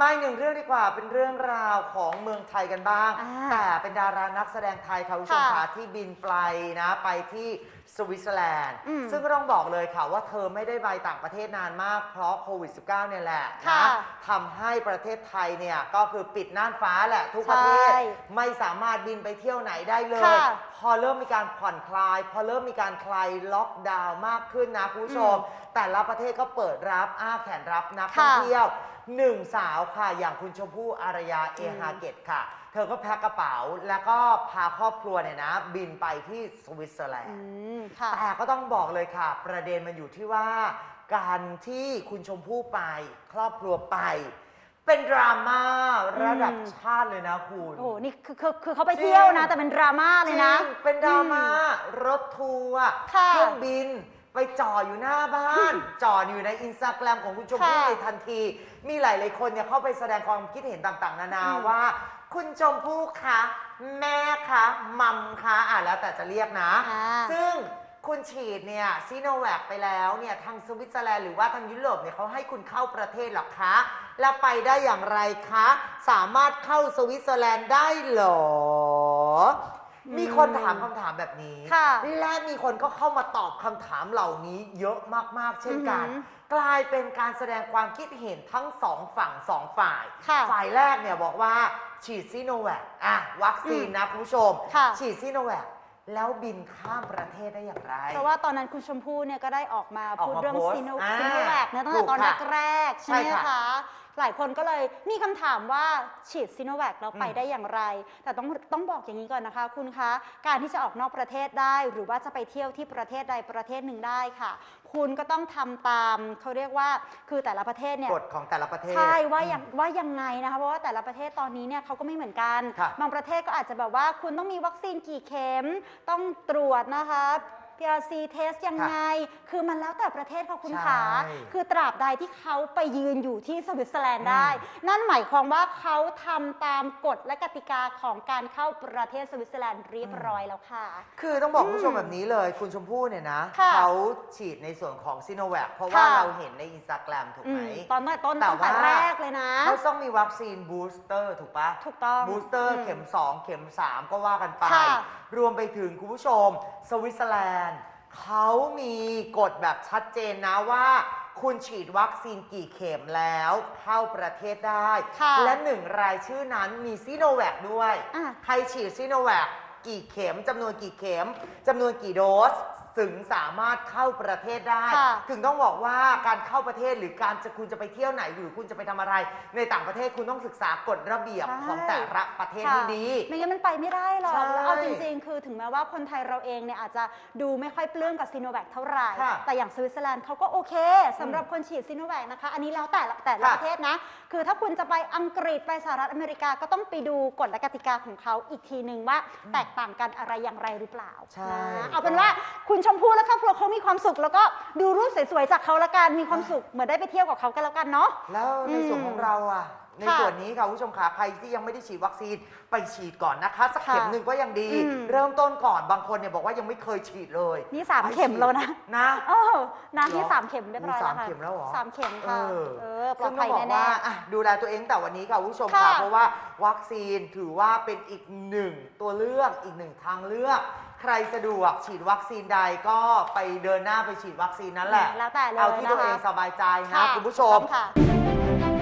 มาอีกหนึ่งเรื่องดีกว่าเป็นเรื่องราวของเมืองไทยกันบ้าง อ่าแต่เป็นดารานักแสดงไทยค่ะคุณผู้ชมค่ะค่ะที่บินไปนะไปที่สวิตเซอร์แลนด์ อืมซึ่งก็ต้องบอกเลยค่ะว่าเธอไม่ได้ไปต่างประเทศนานมาก เพราะโควิด -19 เนี่ยแหละค่ะนะทำให้ประเทศไทยเนี่ยก็คือปิดน่านฟ้าแหละทุกประเทศ ใช่ไม่สามารถบินไปเที่ยวไหนได้เลย ค่ะพอเริ่มมีการผ่อนคลาย พอเริ่มมีการคลายล็อกดาวน์มากขึ้นนะคุณผู้ชม แต่ละประเทศก็เปิดรับอ้าแขนรับนักท่องค่ะ เที่ยว หนึ่งสาวค่ะอย่างคุณชมพู่อารยาเออืมฮาเกตค่ะ เธอก็แพ็คกระเป๋าแล้วก็พาครอบครัวเนี่ยนะ บินไปที่สวิตเซอร์แลนอืด์ มค่ะ แต่ก็ต้องบอกเลยค่ะ ประเด็นมันอยู่ที่ว่าการที่คุณชมพู่ไป ครอบครัวไป เป็นดราม่าระดับอืม ชาติเลยนะคุณ โอ้โหนี่คือคือคือเขาไปเที่ยวนะ จริง แต่เป็นดราม่าเลยนะ จริงเป็นดราม่ารถทัวร์ค่ะเครื่องบิน ไปจอดอยู่หน้าบ้านจอดอยู่ในอินสตาแกรมของคุณชมพู่ค่ะในทันที มีหลาย ๆ คนเนี่ยเข้าไปแสดงความคิดเห็นต่าง ๆ นานาอืม ว่า คุณชมพู่คะแม่คะมัมคะอะแล้วแต่จะเรียกนะ อ่า ซึ่งคุณฉีดเนี่ยซีโนแวคไปแล้วเนี่ยทางสวิตเซอร์แลนด์หรือว่าทางยุโรปเนี่ยเขาให้คุณเข้าประเทศหรอคะ แล้วไปได้อย่างไรคะ สามารถเข้าสวิตเซอร์แลนด์ได้เหรอ มีคนถามคำถามแบบนี้ ค่ะ และมีคนก็เข้ามาตอบคำถามเหล่านี้เยอะมากๆ เช่นกัน อือหืกลายเป็นการแสดงความคิดเห็นทั้งสองฝั่งสองฝ่าย ค่ะฝ่ายแรกเนี่ยบอกว่าฉีดซีโนแวคอะวัคซีนนะคุณผู้ชม ค่ะ ฉีดซีโนแวคแล้วบินข้ามประเทศได้อย่างไร เพราะว่าตอนนั้นคุณชมพู่เนี่ยก็ได้ออกมาออกพูดมาเรื่องโพสต์ซีโนอ่าซีโนแวคเนี่ยตั้งถูแต่กตอนค่ะ แรกๆใช่ไหมใช่ค่ะคะ หลายคนก็เลยมีคำถามว่าฉีดซีโนแวคแล้วไปอืมได้อย่างไร แต่ต้องต้องบอกอย่างนี้ก่อนนะคะ คุณคะ การที่จะออกนอกประเทศได้ หรือว่าจะไปเที่ยวที่ประเทศใดประเทศหนึ่งได้ค่ะ คุณก็ต้องทำตามเขาเรียกว่าคือแต่ละประเทศเนี่ยกฎของแต่ละประเทศ ใช่ว่าอย่างว่ายังไงนะคะเพราะว่าแต่ละประเทศตอนนี้เนี่ยเขาก็ไม่เหมือนกันค่ะบางประเทศก็อาจจะแบบว่าคุณต้องมีวัคซีนกี่เข็มต้องตรวจนะคะ PRC test ยังไง คือมันแล้วแต่ประเทศค่ะคุณใช่ขาคือตราบใดที่เขาไปยืนอยู่ที่สวิตเซอร์แลนด์ได้ อืมนั่นหมายความว่าเขาทำตามกฎและกติกาของการเข้าประเทศสวิตเซอร์แลนด์เรียบร้อยแล้วค่ะ คือต้องบอกอืมคุณผู้ชมแบบนี้เลย คุณชมพู่เนี่ยนะค่ะเขาฉีดในส่วนของซีโนแวคเพราะว่าค่ะ เราเห็นในอินสตาแกรมถูกอืไหม มตอนต้นแต่ตั้งแต่ว่า แรกเลยนะ เขาต้องมีวัคซีนบูสเตอร์ถูกปะ ถูกต้องบูสเตอร์อืมเข็ม 2 เข็ม 3 ก็ว่ากันไป ค่ะรวมไปถึงคุณผู้ชม สวิตเซอร์แลนด์ เขามีกฎแบบชัดเจนนะว่า คุณฉีดวัคซีนกี่เข็มแล้วเข้าประเทศได้ ค่ะและหนึ่งรายชื่อนั้นมีซีโนแวคด้วย อะ ใครฉีดซีโนแวคกี่เข็มจำนวนกี่เข็มจำนวนกี่โดส ถึงสามารถเข้าประเทศได้ ค่ะ ถึงต้องบอกว่าการเข้าประเทศหรือการจะคุณจะไปเที่ยวไหนหรือคุณจะไปทำอะไร ในต่างประเทศคุณต้องศึกษากฎระเบียบใช่ของแต่ละประเทศให้ดี ไม่งั้นมันไปไม่ได้หรอกใช่แล้วเอาจริงๆ คือถึงแม้ว่าคนไทยเราเองเนี่ยอาจจะดูไม่ค่อยปลื้มกับซีโนแวคเท่าไหร่ ค่ะแต่อย่างสวิตเซอร์แลนด์เขาก็โอเคสำหรับคนฉีดซีโนแวคนะคะ อันนี้แล้วแต่ละแต่ละค่ะประเทศนะ คือถ้าคุณจะไปอังกฤษไปสหรัฐอเมริกาก็ต้องไปดูกฎและกติกาของเขาอีกทีหนึ่งว่าแตกต่างกันอะไรอย่างไรหรือเปล่าใช่ นะเอาเป็นว่าคุณชมพู่และครอบครัวเขามีความสุข แล้วก็ดูรูปสวยๆจากเขาละกันมีความสุขเหมือนได้ไปเที่ยวกับเขากันแล้วกันเนาะ แล้วในส่วนของเราอะ ในค่ะส่วนนี้ค่ะคุณผู้ชมขาใครที่ยังไม่ได้ฉีดวัคซีนไปฉีดก่อนนะคะ สักเข็มค่ะหนึ่งก็ยังดี อืม เริ่มต้นก่อนบางคนเนี่ยบอกว่ายังไม่เคยฉีดเลยนี่สามไปเข็มแล้วนะนะเออนะเหรอที่สามเข็มเรียบร้อยมีแล้วสามค่ะเข็มแล้วเหรอ สามเข็มค่ะเออเออปลอซึ่ดงภัต้อยงบอกแน่ ว่าอะดูแลตัวเองแต่วันนี้ค่ะคุณผู้ชมค่ะค่ะเพราะว่าวัคซีนถือว่าเป็นอีกหนึ่งตัวเลือกอีกหนึ่งทางเลือก ใครสะดวกฉีดวัคซีนใดก็ไปเดินหน้าไปฉีดวัคซีนนั่นแหละ แล้วแต่เลยเอาที่ตัวนะคะเองสบายใจค่ะนะคุณผู้ชมถูกต้องค่ะ